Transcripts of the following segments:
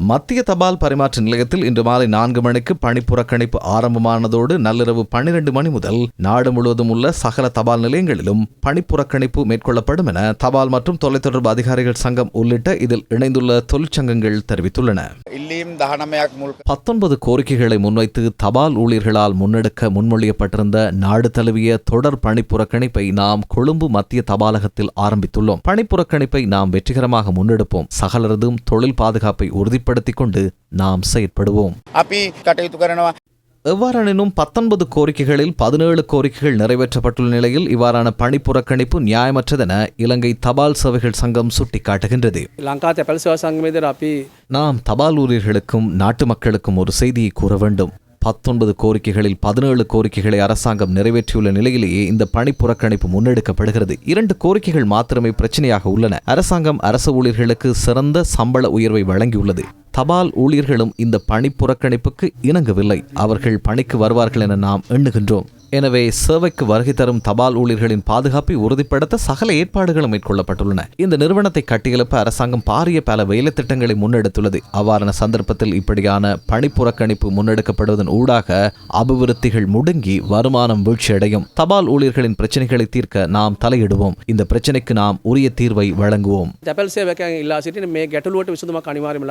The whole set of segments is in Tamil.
மத்திய தபால் பரிமாற்ற நிலையத்தில் இன்று மாலை நான்கு மணிக்கு பணிப்புறக்கணிப்பு ஆரம்பமானதோடு நள்ளிரவு பன்னிரண்டு மணி முதல் நாடு முழுவதும் உள்ள சகல தபால் நிலையங்களிலும் பணிப்புறக்கணிப்பு மேற்கொள்ளப்படும் என தபால் மற்றும் தொலைத்தொடர்பு அதிகாரிகள் சங்கம் உள்ளிட்ட இதில் இணைந்துள்ள தொழிற்சங்கங்கள் தெரிவித்துள்ளன. பத்தொன்பது கோரிக்கைகளை முன்வைத்து தபால் ஊழியர்களால் முன்னெடுக்க முன்மொழியப்பட்டிருந்த நாடு தழுவிய தொடர் பணி புறக்கணிப்பை நாம் கொழும்பு மத்திய தபாலகத்தில் ஆரம்பித்துள்ளோம். பணிப்புறக்கணிப்பை நாம் வெற்றிகரமாக முன்னெடுப்போம். சகலரதும் தொழில் பாதுகாப்பை உறுதி செயற்படுத்திக் கொண்டு நாம் செயற்படுவோம். எவ்வாறெனினும் பத்தொன்பது கோரிக்கைகளில் பதினேழு கோரிக்கைகள் நிறைவேற்றப்பட்டுள்ள நிலையில் இவ்வாறான பணி புறக்கணிப்பு நியாயமற்றதென இலங்கை தபால் சேவைகள் சங்கம் சுட்டிக்காட்டுகின்றது. நாம் தபால் ஊழியர்களுக்கும் நாட்டு மக்களுக்கும் ஒரு செய்தியை கூற வேண்டும். பத்தொன்பது கோரிக்கைகளில் பதினேழு கோரிக்கைகளை அரசாங்கம் நிறைவேற்றியுள்ள நிலையிலேயே இந்த பணி புறக்கணிப்பு முன்னெடுக்கப்படுகிறது. இரண்டு கோரிக்கைகள் மாத்திரமே பிரச்சனையாக உள்ளன. அரசாங்கம் அரசு ஊழியர்களுக்கு சிறந்த சம்பள உயர்வை வழங்கியுள்ளது. தபால் ஊழியர்களும் இந்த பணி புறக்கணிப்புக்கு இணங்கவில்லை. அவர்கள் பணிக்கு வருவார்கள் என நாம் எண்ணுகின்றோம். எனவே சேவைக்கு வருகை தரும் தபால் ஊழியர்களின் பாதுகாப்பை உறுதிப்படுத்த சகல ஏற்பாடுகளும் மேற்கொள்ளப்பட்டுள்ளன. இந்த நிறுவனத்தை கட்டியெழுப்ப அரசாங்கம் பாரிய பல வேலை திட்டங்களை முன்னெடுத்துள்ளது. அவ்வாறான சந்தர்ப்பத்தில் இப்படியான பணி புறக்கணிப்பு முன்னெடுக்கப்படுவதன் ஊடாக அபிவிருத்திகள் முடங்கி வருமானம் வீழ்ச்சியடையும். தபால் ஊழியர்களின் பிரச்சனைகளை தீர்க்க நாம் தலையிடுவோம். இந்த பிரச்சனைக்கு நாம் உரிய தீர்வை வழங்குவோம். தபால் சேவை இல்லாசிட்டு மே கெட்டலோட்டு விசுதமாக அனிவாரியம்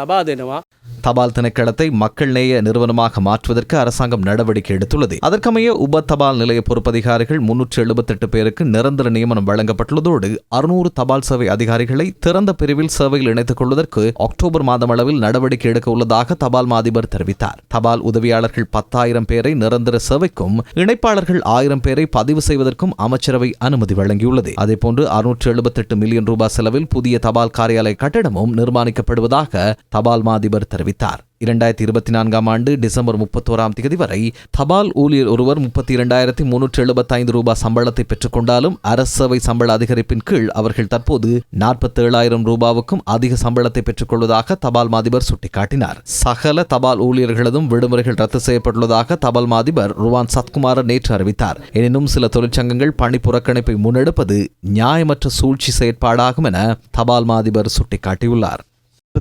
wa தபால் திணைக்களத்தை மக்கள் நேய நிறுவனமாக மாற்றுவதற்கு அரசாங்கம் நடவடிக்கை எடுத்துள்ளது. அதற்கமைய உப தபால் நிலைய பொறுப்பதிகாரிகள் முன்னூற்று எழுபத்தெட்டு பேருக்கு நிரந்தர நியமனம் வழங்கப்பட்டுள்ளதோடு அறுநூறு தபால் சேவை அதிகாரிகளை திறந்த பிரிவில் சேவையில் இணைத்துக் கொள்வதற்கு அக்டோபர் மாதம் அளவில் நடவடிக்கை எடுக்க உள்ளதாக தபால் மாதிபர் தெரிவித்தார். தபால் உதவியாளர்கள் பத்தாயிரம் பேரை நிரந்தர சேவைக்கும் இணைப்பாளர்கள் ஆயிரம் பேரை பதிவு செய்வதற்கும் அமைச்சரவை அனுமதி வழங்கியுள்ளது. அதேபோன்று அறுநூற்று எழுபத்தெட்டு மில்லியன் ரூபாய் செலவில் புதிய தபால் காரியாலய கட்டடமும் நிர்மாணிக்கப்படுவதாக தபால் மாதிபர் தெரிவித்தார். அறிவித்தார். இரண்டாயிரத்தி இருபத்தி நான்காம் ஆண்டு டிசம்பர் முப்பத்தோராம் தேதி வரை தபால் ஊழியர் ஒருவர் முப்பத்தி இரண்டாயிரத்தி முன்னூற்றி எழுபத்தைந்து ரூபாய் சம்பளத்தை பெற்றுக்கொண்டாலும் அரசவை சம்பள அதிகரிப்பின் கீழ் அவர்கள் தற்போது நாற்பத்தேழாயிரம் ரூபாவுக்கும் அதிக சம்பளத்தை பெற்றுக்கொள்வதாக தபால் மாதிபர் சுட்டிக்காட்டினார். சகல தபால் ஊழியர்களதும் விடுமுறைகள் ரத்து செய்யப்பட்டுள்ளதாக தபால் மாதிபர் ருவான் சத்குமார நேற்று அறிவித்தார். எனினும் சில தொழிற்சங்கங்கள் பணி புறக்கணிப்பை முன்னெடுப்பது நியாயமற்ற சூழ்ச்சி செயற்பாடாகும் என தபால் மாதிபர் சுட்டிக்காட்டியுள்ளார்.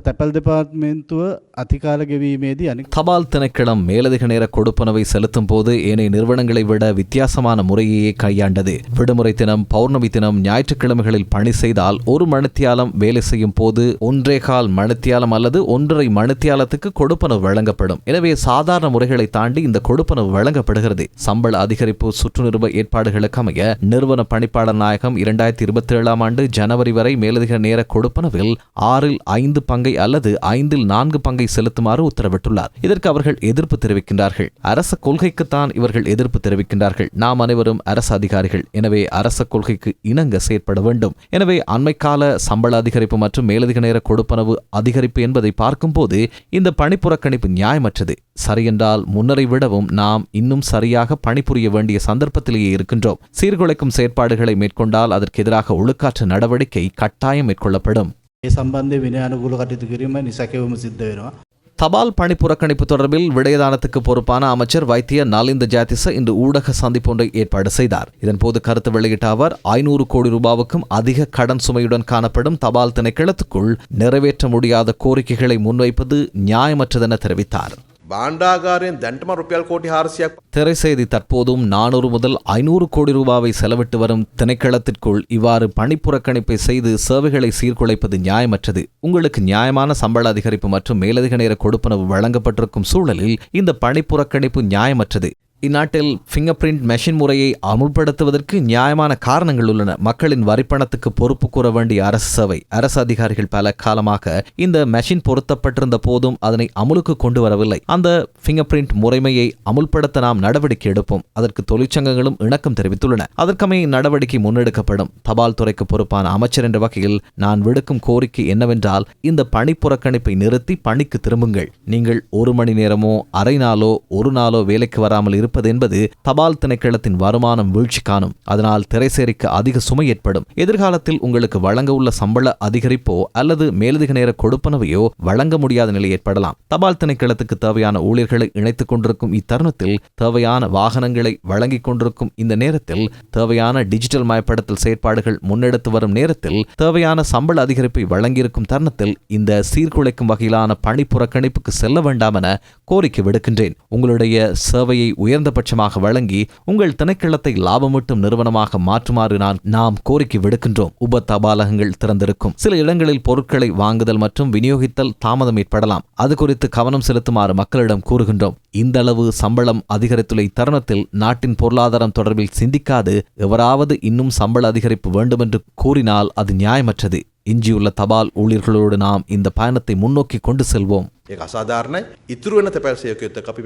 தபால் டிபார்ட்மெண்ட் அதிகால கெவியுமேதி அனி தபால் திணைக்களம் மேலதிக நேர கொடுப்பனவை செலுத்தும் போது ஏனைய நிறுவனங்களை விட வித்தியாசமான முறையையே கையாண்டது. விடுமுறை தினம் பௌர்ணமி தினம் ஞாயிற்றுக்கிழமைகளில் பணி செய்தால் ஒரு மணித்தியாலம் வேலை செய்யும் போது ஒன்றே கால் மணித்தியாலம் அல்லது ஒன்றரை மணித்தியாலத்துக்கு கொடுப்பனவு வழங்கப்படும். எனவே சாதாரண முறைகளை தாண்டி இந்த கொடுப்பனவு வழங்கப்படுகிறது. சம்பள அதிகரிப்பு சுற்றுநிறுவ ஏற்பாடுகளுக்கு அமைய நிறுவன பணிப்பாளர் நாயகம் இரண்டாயிரத்தி இருபத்தி ஏழாம் ஆண்டு ஜனவரி வரை மேலதிக நேர கொடுப்பனவில் ஆறில் ஐந்து பங்கை அல்லது ஐந்தில் நான்கு பங்கை செலுத்துமாறு உத்தரவிட்டுள்ளார். இதற்கு அவர்கள் எதிர்ப்பு தெரிவிக்கின்றார்கள். அரச கொள்கைக்குத்தான் இவர்கள் எதிர்ப்பு தெரிவிக்கின்றார்கள். நாம் அனைவரும் அரசு அதிகாரிகள். எனவே அரச கொள்கைக்கு இணங்க செயற்பட வேண்டும். எனவே அண்மைக்கால சம்பள அதிகரிப்பு மற்றும் மேலதிக நேர கொடுப்பனவு அதிகரிப்பு என்பதை பார்க்கும்போது இந்த பணிப்புறக்கணிப்பு நியாயமற்றது. சரியென்றால் முன்னரை விடவும் நாம் இன்னும் சரியாக பணிபுரிய வேண்டிய சந்தர்ப்பத்திலேயே இருக்கின்றோம். சீர்குலைக்கும் செயற்பாடுகளை மேற்கொண்டால் அதற்கு எதிராக ஒழுக்காற்று நடவடிக்கை கட்டாயம் மேற்கொள்ளப்படும். ඒ සම්බන්ධය විනය අනුගුල කටයුතු කිරීම නිසැකවම සිද්ධ වෙනවා. தபால் பணி புறக்கணிப்பு தொடர்பில் விடயதானத்துக்கு பொறுப்பான அமைச்சர் வைத்திய நலிந்த ஜாதிச இன்று ஊடக சந்திப்பொன்றை ஏற்பாடு செய்தார் இதன்போது கருத்து வெளியிட்ட அவர் ஐநூறு கோடி ரூபாவுக்கும் அதிக கடன் சுமையுடன் காணப்படும் தபால் திணைக்களத்துக்குள் நிறைவேற்ற முடியாத கோரிக்கைகளை முன்வைப்பது நியாயமற்றதென தெரிவித்தார் பாண்டாகாரின் தண்டமா ருப்பியால் கோட்டி ஹாரசியா திரைசெய்தி தற்போதும் நானூறு முதல் ஐநூறு கோடி ரூபாவை செலவிட்டு வரும் திணைக்களத்திற்குள் இவ்வாறு பணிப்புறக்கணிப்பை செய்து சேவைகளை சீர்குலைப்பது நியாயமற்றது. உங்களுக்கு நியாயமான சம்பள அதிகரிப்பு மற்றும் மேலதிக நேர கொடுப்பனவு வழங்கப்பட்டிருக்கும் சூழலில் இந்த பணிப்புறக்கணிப்பு நியாயமற்றது. இந்நாட்டில் ஃபிங்கர் பிரிண்ட் மெஷின் முறையை அமுல்படுத்துவதற்கு நியாயமான காரணங்கள் உள்ளன. மக்களின் வரிப்பணத்துக்கு பொறுப்பு கூற வேண்டிய அரசு சபை அரசு அதிகாரிகள் பல காலமாக இந்த மெஷின் பொருத்தப்பட்டிருந்த போதும் அதனை அமுலுக்கு கொண்டு வரவில்லை. அந்த ஃபிங்கர் பிரிண்ட் முறைமையை அமுல்படுத்த நாம் நடவடிக்கை எடுப்போம். அதற்கு தொழிற்சங்கங்களும் இணக்கம் தெரிவித்துள்ளன. அதற்கமைய நடவடிக்கை முன்னெடுக்கப்படும். தபால் துறைக்கு பொறுப்பான அமைச்சர் என்ற வகையில் நான் விடுக்கும் கோரிக்கை என்னவென்றால் இந்த பணி புறக்கணிப்பை நிறுத்தி பணிக்கு திரும்புங்கள். நீங்கள் ஒரு மணி நேரமோ அரை நாளோ ஒரு நாளோ வேலைக்கு வராமல் இருப்பது என்பது தபால் திணைக்களத்தின் வருமானம் வீழ்ச்சி காணும். அதனால் திரைசேரிக்கு அதிக சுமை ஏற்படும். எதிர்காலத்தில் உங்களுக்கு வழங்க உள்ள சம்பள அதிகரிப்போ அல்லது மேலதிக நேர கொடுப்பனவையோ வழங்க முடியாத நிலை ஏற்படலாம். தபால் திணைக்களத்துக்கு தேவையான ஊழியர்களை இணைத்துக் கொண்டிருக்கும் இத்தருணத்தில் தேவையான வாகனங்களை வழங்கிக் கொண்டிருக்கும் இந்த நேரத்தில் தேவையான டிஜிட்டல் மயப்படத்தில் செயற்பாடுகள் முன்னெடுத்து வரும் நேரத்தில் தேவையான சம்பள அதிகரிப்பை வழங்கியிருக்கும் தருணத்தில் இந்த சீர்குலைக்கும் வகையிலான பணி புறக்கணிப்புக்கு செல்ல வேண்டாம் என கோரிக்கை விடுக்கின்றேன். உங்களுடைய சேவையை உயர் உயர்ந்தபட்சமாக வழங்கி உங்கள் திணைக்களத்தை லாபமூட்டும் நிறுவனமாக மாற்றுமாறு நான் நாம் கோரிக்கை விடுக்கின்றோம். உப தபாலகங்கள் திறந்திருக்கும். சில இடங்களில் பொருட்களை வாங்குதல் மற்றும் விநியோகித்தல் தாமதம் ஏற்படலாம். அது குறித்து கவனம் செலுத்துமாறு மக்களிடம் கூறுகின்றோம். இந்த அளவு சம்பளம் அதிகரித்துள்ள இத்தருணத்தில் நாட்டின் பொருளாதாரம் தொடர்பில் சிந்திக்காது. எவராவது இன்னும் சம்பள அதிகரிப்பு வேண்டுமென்று கூறினால் அது நியாயமற்றது. எஞ்சியுள்ள தபால் ஊழியர்களோடு நாம் இந்த பயணத்தை முன்னோக்கி கொண்டு செல்வோம். அசாதாரண இத்திருவன தபால் சேவைக்கு கப்பி